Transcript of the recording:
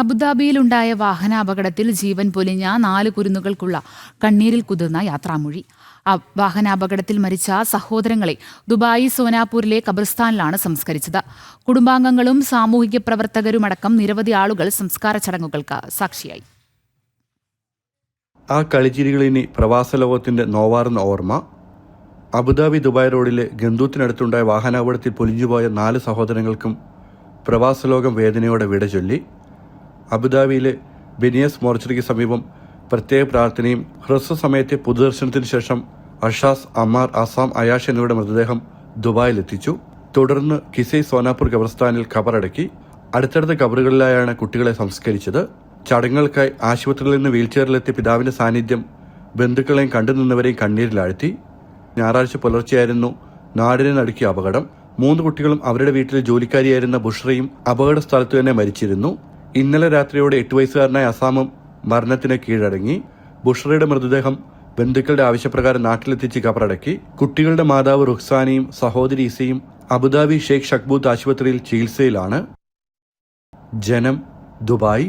അബുദാബിയിലുണ്ടായ വാഹനാപകടത്തിൽ ജീവൻ പൊലിഞ്ഞ നാല് കുരുന്നുകൾക്കുള്ള കണ്ണീരിൽ കുതിർന്ന യാത്രാമൊഴി. വാഹനാപകടത്തിൽ മരിച്ച സഹോദരങ്ങളെ ദുബായി സോനാപൂരിലെ ഖബർസ്ഥാനിലാണ് സംസ്കരിച്ചത്. കുടുംബാംഗങ്ങളും സാമൂഹിക പ്രവർത്തകരുമടക്കം നിരവധി ആളുകൾ സംസ്കാര ചടങ്ങുകൾക്ക് സാക്ഷിയായി. ആ കളിച്ചിരികളിനി പ്രവാസ ലോകത്തിന്റെ നോവാർന്ന ഓർമ്മ. അബുദാബി ദുബായ് റോഡിലെ ഗന്ധൂത്തിനടുത്തുണ്ടായ വാഹനാപകടത്തിൽ പൊലിഞ്ഞുപോയ നാല് സഹോദരങ്ങൾക്കും പ്രവാസലോകം വേദനയോടെ വിട ചൊല്ലി. അബുദാബിയിലെ ബെനിയസ് മോർച്ചറിക്ക് സമീപം പ്രത്യേക പ്രാർത്ഥനയും ഹ്രസ്വ സമയത്തെ പൊതുദർശനത്തിന് ശേഷം അഷാസ് അമാർ അസാം അയാഷ് എന്നിവരുടെ മൃതദേഹം ദുബായിലെത്തിച്ചു. തുടർന്ന് കിസൈ സോനാപൂർ ഖബർസ്ഥാനിൽ ഖബറടക്കി. അടുത്തടുത്ത ഖബറുകളിലായാണ് കുട്ടികളെ സംസ്കരിച്ചത്. ചടങ്ങുകൾക്കായി ആശുപത്രിയിൽ നിന്ന് വീൽചെയറിലെത്തിയ പിതാവിന്റെ സാന്നിധ്യം ബന്ധുക്കളെയും കണ്ടുനിന്നവരെയും കണ്ണീരിലാഴ്ത്തി. ഞായറാഴ്ച പുലർച്ചെയായിരുന്നു നാടിനെ നടുക്കിയ അപകടം. മൂന്ന് കുട്ടികളും അവരുടെ വീട്ടിലെ ജോലിക്കാരിയായിരുന്ന ബുഷ്രയും അപകട സ്ഥലത്തു തന്നെ മരിച്ചിരുന്നു. ഇന്നലെ രാത്രിയോടെ എട്ട് വയസ്സുകാരനായ അസാമും മരണത്തിന് കീഴടങ്ങി. ബുഷറയുടെ മൃതദേഹം ബന്ധുക്കളുടെ ആവശ്യപ്രകാരം നാട്ടിലെത്തിച്ച് കബറടക്കി. കുട്ടികളുടെ മാതാവ് റുഹ്സാനയും സഹോദരി ഇസയും അബുദാബി ഷെയ്ഖ് ഷക്ബൂത്ത് ആശുപത്രിയിൽ ചികിത്സയിലാണ്. ജനം ദുബായ്.